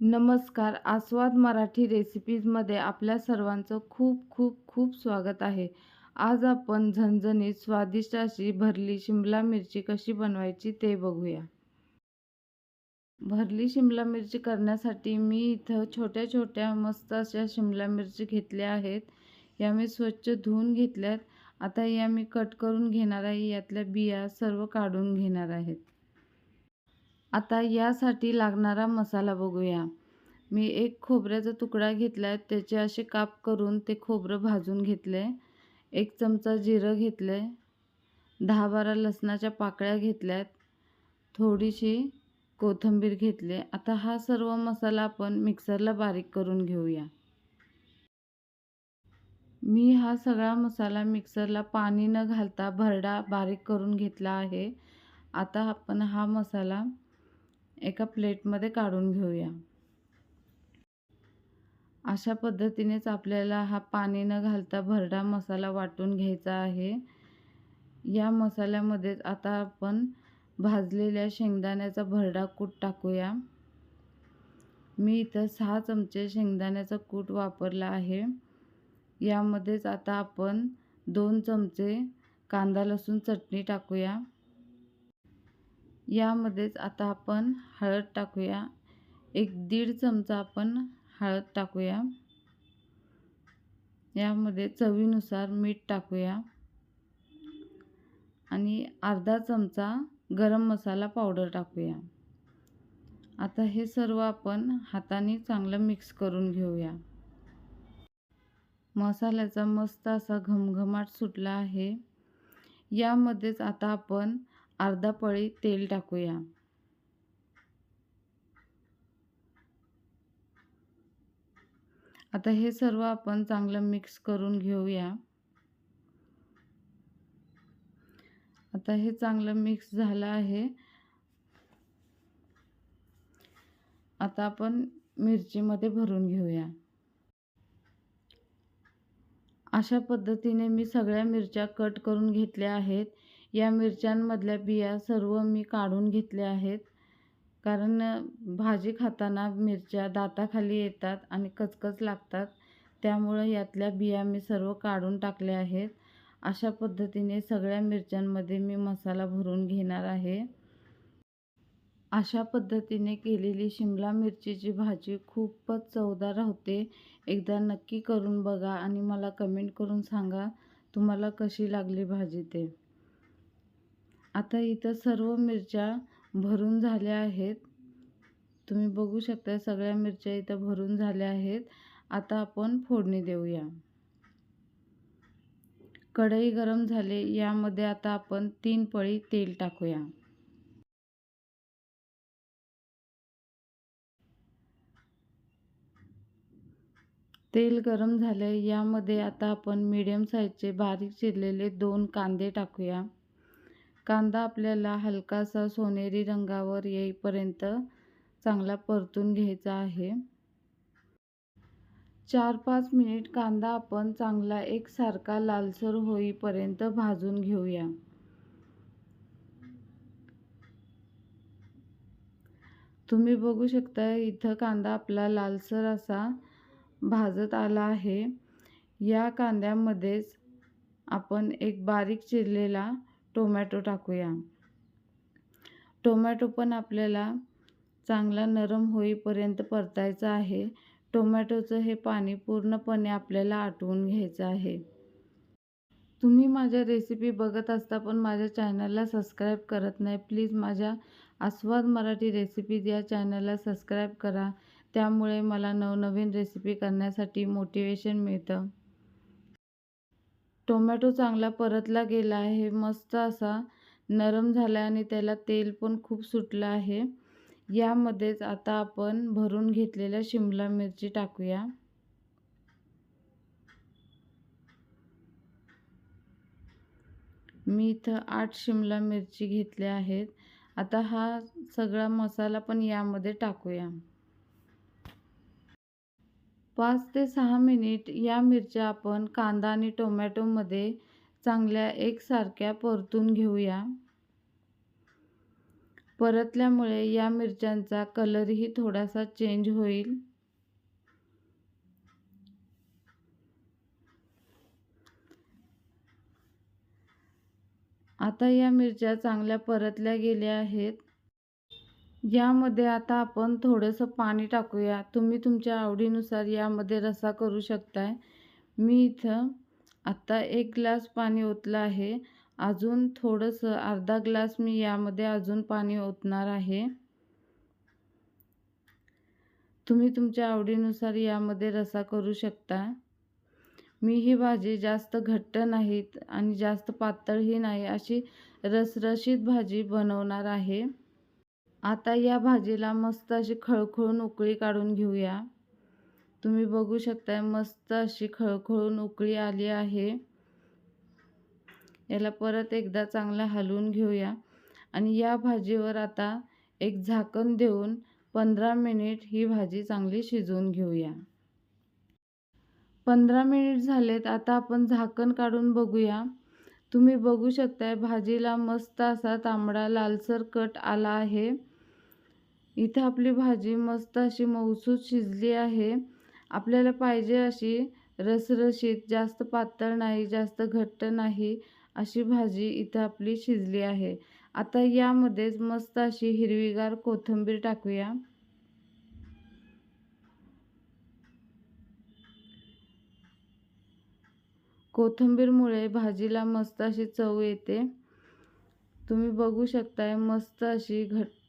नमस्कार. आस्वाद मराठी रेसिपीजमध्ये आपल्या सर्वांचं खूप खूप खूप स्वागत आहे. आज आपण झणझणीत स्वादिष्ट अशी भरली शिमला मिरची कशी बनवायची ते बघूया. भरली शिमला मिरची करण्यासाठी मी इथं छोट्या छोट्या मस्त अशा शिमला मिरची घेतल्या आहेत. या मी स्वच्छ धुवून घेतल्यात. आता या मी कट करून घेणार आहे. यातल्या बिया सर्व काढून घेणार आहेत. आता यासाठी लागणारा मसाला बघूया. मी एक खोबऱ्याचा तुकडा घेतला आहे त्याचे असे काप करून ते खोबरं भाजून घेतले. एक चमचा जिरं घेतलं. आहे दहा बारा लसणाच्या पाकळ्या घेतल्यात. थोडीशी कोथिंबीर घेतली. आता हा सर्व मसाला आपण मिक्सरला बारीक करून घेऊया. मी हा सगळा मसाला मिक्सरला पाणी न घालता भरडा बारीक करून घेतला आहे. आता आपण हा मसाला एका प्लेटमध्ये काढून घेऊया. अशा पद्धतीनेच आपल्याला हा पाणी न घालता भरडा मसाला वाटून घ्यायचा आहे. या मसाल्यामध्येच आता आपण भाजलेल्या शेंगदाण्याचा भरडा कूट टाकूया. मी इथं सहा चमचे शेंगदाण्याचा कूट वापरला आहे. यामध्येच आता आपण दोन चमचे कांदा लसूण चटणी टाकूया. यामध्येच आता आपण हळद टाकूया. एक दीड चमचा आपण हळद टाकूया. यामध्ये चवीनुसार मीठ टाकूया. आणि अर्धा चमचा गरम मसाला पावडर टाकूया. आता हे सर्व आपण हाताने चांगलं मिक्स करून घेऊया. मसाल्याचा मस्त असा घमघमाट सुटला आहे. यामध्येच आता आपण अर्धा पळी तेल टाकूया. आता हे सर्व आपण चांगलं मिक्स करून घेऊया. आता हे चांगलं मिक्स झालं आहे. आता आपण मिरचीमध्ये भरून घेऊया. अशा पद्धतीने मी सगळ्या मिरच्या कट करून घेतल्या आहेत. या मिरच्यांमधल्या बिया सर्व मी काढून घेतल्या आहेत. कारण भाजी खाताना मिरच्या दाताखाली येतात आणि कचकच लागतात. त्यामुळं यातल्या बिया मी सर्व काढून टाकल्या आहेत. अशा पद्धतीने सगळ्या मिरच्यांमध्ये मी मसाला भरून घेणार आहे. अशा पद्धतीने केलेली शिमला मिरचीची भाजी खूपच चवदार होते एकदा नक्की करून बघा आणि मला कमेंट करून सांगा तुम्हाला कशी लागली भाजी ते? आता इथं सर्व मिरच्या भरून झाल्या आहेत. तुम्ही बघू शकता सगळ्या मिरच्या इथं भरून झाल्या आहेत. आता आपण फोडणी देऊया. कढई गरम झाले यामध्ये आता आपण तीन पळी तेल टाकूया. तेल गरम झाले यामध्ये आता आपण मीडियम साईजचे बारीक चिरलेले दोन कांदे टाकूया. कांदा आपल्याला हलकासा सोनेरी रंगावर येईपर्यंत चांगला परतून घ्यायचा आहे. चार पाच मिनिट कांदा आपण चांगला एकसारखा लालसर होईपर्यंत भाजून घेऊया. तुम्ही बघू शकता इथं कांदा आपला लालसर असा भाजत आला आहे. या कांद्यामध्येच आपण एक बारीक चिरलेला टोमॅटो टाकूया. टोमॅटो पण आपल्याला चांगला नरम होईपर्यंत परतायचा आहे. टोमॅटोचं हे पाणी पूर्णपणे आपल्याला आटवून घ्यायचं आहे. तुम्ही माझ्या रेसिपी बघत असता पण माझ्या चॅनलला सबस्क्राईब करत नाही प्लीज माझ्या आस्वाद मराठी रेसिपीज या चॅनलला सबस्क्राईब करा. त्यामुळे मला नवनवीन रेसिपी करण्यासाठी मोटिवेशन मिळतं. टोमॅटो चांगला परतला गेला आहे मस्त असा नरम झाला आणि त्याला तेल पण खूप सुटलं आहे. यामध्येच आता आपण भरून घेतलेल्या शिमला मिरची टाकूया. मी इथं आठ शिमला मिरची घेतल्या आहेत. आता हा सगळा मसाला पण यामध्ये टाकूया. पाच ते सहा मिनिट या मिरच्या आपण कांदा आणि टोमॅटोमध्ये चांगल्या एकसारख्या परतून घेऊया. परतल्यामुळे या मिरच्यांचा कलरही थोडासा चेंज होईल. आता या मिरच्या चांगल्या परतल्या गेल्या आहेत. यामध्ये आता आपण थोडंसं पाणी टाकूया. तुम्ही तुमच्या आवडीनुसार यामध्ये रसा करू शकताय. मी इथं आत्ता एक ग्लास पाणी ओतलं आहे. अजून थोडंसं अर्धा ग्लास मी यामध्ये अजून पाणी ओतणार आहे. तुम्ही तुमच्या आवडीनुसार यामध्ये रसा करू शकता. मी ही भाजी जास्त घट्ट नाहीत आणि जास्त पातळही नाही अशी रसरशीत भाजी बनवणार आहे. आता या भाजीला मस्त अशी खळखळून उकळी काढून घेऊया. तुम्ही बघू शकताय मस्त अशी खळखळून उकळी आली आहे. याला परत एकदा चांगला हलवून घेऊया. आणि या भाजीवर आता एक झाकण देऊन पंधरा मिनिट ही भाजी चांगली शिजवून घेऊया. पंधरा मिनिट झालेत आता आपण झाकण काढून बघूया. तुम्ही बघू शकताय भाजीला मस्त असा तांबडा लालसर कट आला आहे. इथं आपली भाजी मस्त अशी मऊसूत शिजली आहे. आपल्याला पाहिजे अशी रसरशीत जास्त पातळ नाही जास्त घट्ट नाही अशी भाजी इथं आपली शिजली आहे. आता यामध्येच मस्त अशी हिरवीगार कोथिंबीर टाकूया. कोथिंबीरमुळे भाजीला मस्त अशी चव येते. तुम्ही बघू शकताय मस्त अशी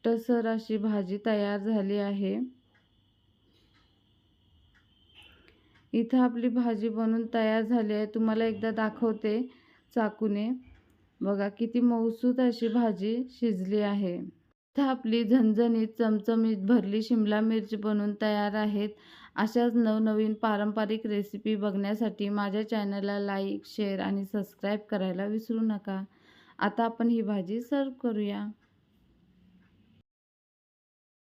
घट्टसर अशी भाजी तयार झाली आहे. इथं आपली भाजी बनून तयार झाली आहे. तुम्हाला एकदा दाखवते चाकूने. बघा किती मऊसूत अशी भाजी शिजली आहे. इथं आपली झणझणीत चमचमीत भरली शिमला मिरची बनून तयार आहेत. अशाच नवनवीन पारंपरिक रेसिपी बघण्यासाठी माझ्या चॅनलला लाईक शेअर आणि सबस्क्राईब करायला विसरू नका. आता आपण ही भाजी सर्व करूया.